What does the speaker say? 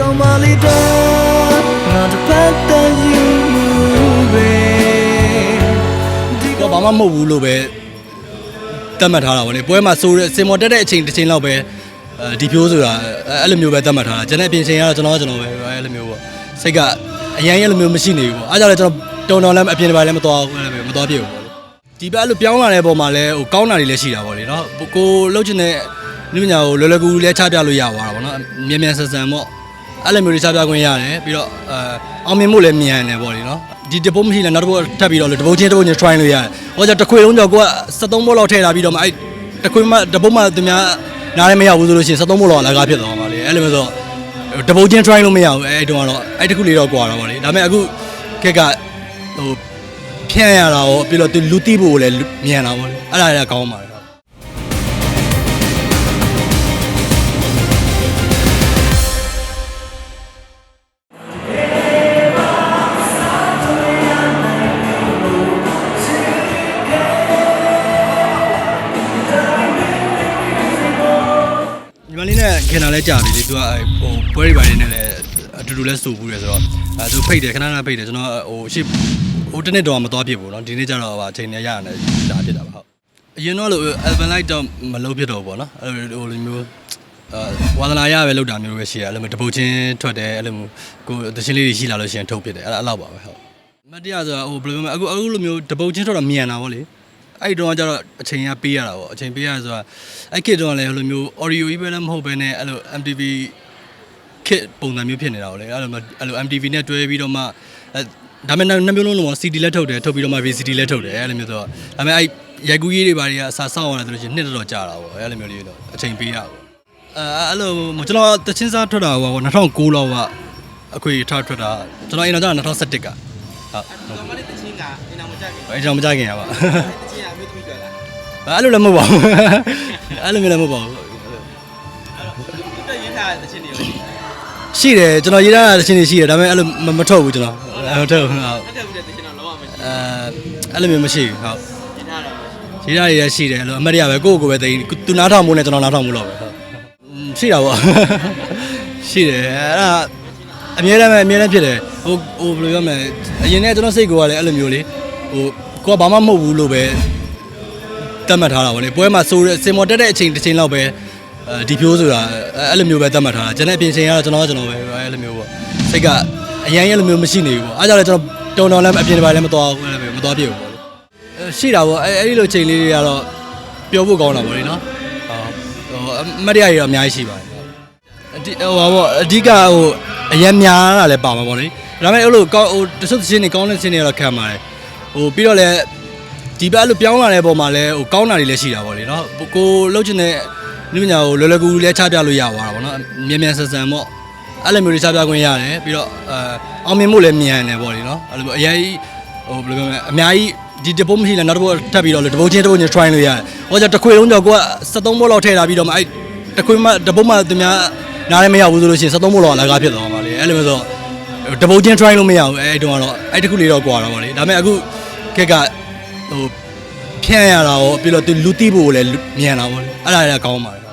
ကောင်းပါလေတော့ငါတစ်ဖက်တည်းယူပဲဒီတော့ဘာမှမဟုတ်ဘူးလို့ပဲတတ်မှတ်ထားတာဗောလေပွဲမှာဆိုတဲ့စင်မော်တက်တဲ့အချိန်တစ်ချိန်လောက်ပဲအဲဒီဖြိုးဆိုတာအဲအဲ့လိုမျိုးပဲတတ်မှတ်ထားတာကျွန်တော်ပြင်ချိန်ကတော့ကျွန်တော်ကကျွန်တော်ပဲအဲ့လိုမျိုးပေါ့စိတ်ကအရင်အဲ့လိုမျိုးမရှိနေဘူးပေါ့အားကြောင့်လည်းကျွန်တော်တုံတော်လည်းအပြင်တစ်ပိုင်းလည်းမသွားဘူးအဲ့လိုမျိုးမသွားပြဘူးပေါ့လေဒီဘက်အဲ့လိုပြောင်းလာတဲ့ပုံမှာလည်းဟိုကောင်းတာတွေလည်းရှိတာဗောလေနော်ကိုလှုပ်ချင်တဲ့လူပညာကိုလွယ်လွယ်ကူကူလည်းချပြလို့ရသွားတာဗောနော်မြန်မြန်ဆန်ဆန်ပေါ့ အဲ့လိုမျိုးတွေချပြခွင့်ရတယ်ပြီးတော့အဲအောင်မြင်မှုလည်းမြန်တယ်ဗောလေနော်ဒီတပုတ်မရှိလည်းနောက်တစ်ပုတ်ထပ်ပြီးတော့လေတပုတ်ချင်းတပုတ်ချင်း try လို့ရတယ်ဟောကြတစ်ခွေလုံးကြောင့်ကိုက73ဘောလောက်ထည့်လာပြီးတော့မှအဲ့တစ်ခွေမှတပုတ်မှသူများနားလည်းမရဘူးဆိုလို့ရှိရင်73ဘောလောက်အလကားဖြစ်သွားမှာလေအဲ့လိုမျိုးဆိုတပုတ်ချင်း try လို့မရဘူးအဲ့တုန်းကတော့အဲ့တစ်ခုလေးတော့ကွာတော့ဗောလေဒါပေမဲ့အခုခက်ကဟိုဖြန့်ရတာရောပြီးတော့သူလူတိဖို့လည်းမြန်တာဗောလေအဲ့ဒါလည်းကောင်းပါတယ် ညီမလေးနဲ့ခင်တာလဲကြာပြီလေသူကအဲ့ဟိုပွဲတွေပိုင်းနဲ့လည်းအတူတူလဲစူဘူးတယ်ဆိုတော့အဲသူဖိတ်တယ်ခဏခဏဖိတ်တယ်ကျွန်တော်ဟိုရှေ့ဟိုတနေ့တော့မသွားဖြစ်ဘူးเนาะဒီနေ့ကျတော့ဟာအချိန်နဲ့ရရတယ်ဒါဖြစ်တာပါဟုတ်အရင်တော့လို့ Alvin Light တော့မလုပ်ဖြစ်တော့ဘူးပေါ့နော်အဲ့လိုဟိုလိုမျိုးအာဝါသနာရပဲလောက်တာမျိုးပဲရှိရအဲ့လိုမျိုးတပုတ်ချင်းထွက်တယ်အဲ့လိုမျိုးကိုတချင်းလေးတွေရှိလာလို့ရှိရင်ထုတ်ဖြစ်တယ်အဲ့ဒါအဲ့လောက်ပါပဲဟုတ်မတရားဆိုတာဟိုဘယ်လိုပြောမလဲအခုအခုလိုမျိုးတပုတ်ချင်းထွက်တော့မြန်တာဗောလေ အဲ့တော့ကျတော့အချိန်ကပေးရတာပေါ့အချိန်ပေးရဆိုတာအဲ့ခေတ်တော့လည်းဟိုလိုမျိုး audio ကြီးပဲလည်းမဟုတ်ဘဲနဲ့အဲ့လို MTV ခေတ်ပုံစံမျိုးဖြစ်နေတာပေါ့လေအဲ့လိုမျိုးအဲ့လို MTV နဲ့တွဲပြီးတော့မှအဲဒါပေမဲ့နှစ်မျိုးလုံးလုံး CD လည်းထုတ်တယ်ထုတ်ပြီးတော့မှ VCD လည်းထုတ်တယ်အဲ့လိုမျိုးဆိုတော့ဒါပေမဲ့အဲ့ရိုက်ကူးရေးတွေဘာတွေကအစားဆောက်ရတယ်ဆိုလို့ရှိရင်နှစ်တော်တော်ကြာတာပေါ့အဲ့လိုမျိုးလေးတော့အချိန်ပေးရပါအဲအဲ့လိုကျွန်တော်တချင်းစားထွက်တာဟို2009လောက်ကအခွေထားထွက်တာကျွန်တော်အရင်တော့2011က ဟုတ်တော့မလေးတချင်းကအင်အောင်မကြခင်အဲ့ကျွန်တော်မကြခင်ရပါတချင်းကအမျိုးသမီးတွေ့လားအဲ့လိုလည်းမဟုတ်ပါဘူးအဲ့လိုမျိုးလည်းမဟုတ်ပါဘူးတက်ရင်းထားတဲ့တချင်းတွေရောရှိတယ်ကျွန်တော်ရေးထားတဲ့ချင်းတွေရှိတယ်ဒါပေမဲ့အဲ့လိုမမထုတ်ဘူးကျွန်တော်အဲ့မထုတ်ဘူးဟုတ်တက်ဘူးတဲ့တချင်းတော့လုံးဝမရှိအဲအဲ့လိုမျိုးမရှိဘူးဟုတ်ရင်းထားတာပဲရေးထားရရရှိတယ်အဲ့လိုအမတ်ရပဲကိုယ့်ကိုယ်ပဲသိသူနားထောင်မှုနဲ့ကျွန်တော်နားထောင်မှုလို့ပဲဟုတ်อืมရှိတာပေါ့ရှိတယ်အဲ့ဒါအမြဲတမ်းပဲအမြဲတမ်းဖြစ်တယ် ဟိုဟိုဘယ်လိုပြောမလဲအရင်ကကျွန်တော်စိတ်ကိုကလည်းအဲ့လိုမျိုးလေဟိုကိုကဘာမှမဟုတ်ဘူးလို့ပဲတတ်မှတ်ထားတာဗောလေပွဲမှာဆိုတဲ့စင်မော်တက်တဲ့အချိန်တစ်ချိန်လောက်ပဲအဲဒီဖြိုးဆိုတာအဲ့လိုမျိုးပဲတတ်မှတ်ထားတာကျွန်တော်ပြင်ချိန်ကတော့ကျွန်တော်ကကျွန်တော်ပဲအဲ့လိုမျိုးပေါ့စိတ်ကအရင်အဲ့လိုမျိုးမရှိနေဘူးပေါ့အားကြောင့်လည်းကျွန်တော်တုံတော်လည်းအပြင်တစ်ပိုင်းလည်းမသွားဘူးအဲ့လိုမျိုးမသွားပြဘူးပေါ့လေအဲရှိတာပေါ့အဲ့အဲ့ဒီလိုချိန်လေးတွေကတော့ပြောဖို့ကောင်းတာပေါ့လေနော်ဟိုဟိုအမတ်ရရတော့အများကြီးရှိပါတယ်အဓိဟိုပါပေါ့အဓိကဟိုအရင်များတာလည်းပါမှာပေါ့လေ ဒါပေမဲ့အဲ့လိုကောင်းဟိုတချို့ချင်းတွေကောင်းတဲ့ချင်းတွေတော့ခံပါတယ်ဟိုပြီးတော့လည်းဒီဘက်အဲ့လိုပြောင်းလာတဲ့ပုံမှာလည်းဟိုကောင်းတာတွေလည်းရှိတာပေါ့လေနော်ကိုလှုပ်ချင်တဲ့လူပညာကိုလွယ်လွယ်ကူကူလည်းချပြလို့ရသွားတာပေါ့နော်မြန်မြန်ဆန်ဆန်ပေါ့အဲ့လိုမျိုးတွေချပြခွင့်ရတယ်ပြီးတော့အဲအောင်မြင်မှုလည်းမြန်တယ်ပေါ့လေနော်အဲ့လိုမျိုးအရင်ဟိုဘယ်လိုပြောမလဲအများကြီးဒီတပုတ်မရှိလည်းနောက်တစ်ပုတ်ထပ်ပြီးတော့လေတပုတ်ချင်းတပုတ်ချင်း try လို့ရတယ်ဟောကြတစ်ခွေလုံးကြောင့်ကိုက73ဘောလောက်ထည့်လာပြီးတော့မှအဲ့တစ်ခွေမှတပုတ်မှသူများနားလည်းမရဘူးဆိုလို့ရှိရင်73ဘောလောက်အလကားဖြစ်သွားမှာလေအဲ့လိုမျိုးဆိုတ ပုတ်ချင်း try လို့မရဘူးအဲ့တုန်းကတော့အဲ့တစ်ခုလေးတော့ကွာတော့ဗောလေဒါပေမဲ့အခုခက်ကဟိုဖြန့်ရတာရောပြီးတော့သူလူတိဖို့လည်းမြန်တာဗောလေအဲ့ဒါလည်းကောင်းပါတယ်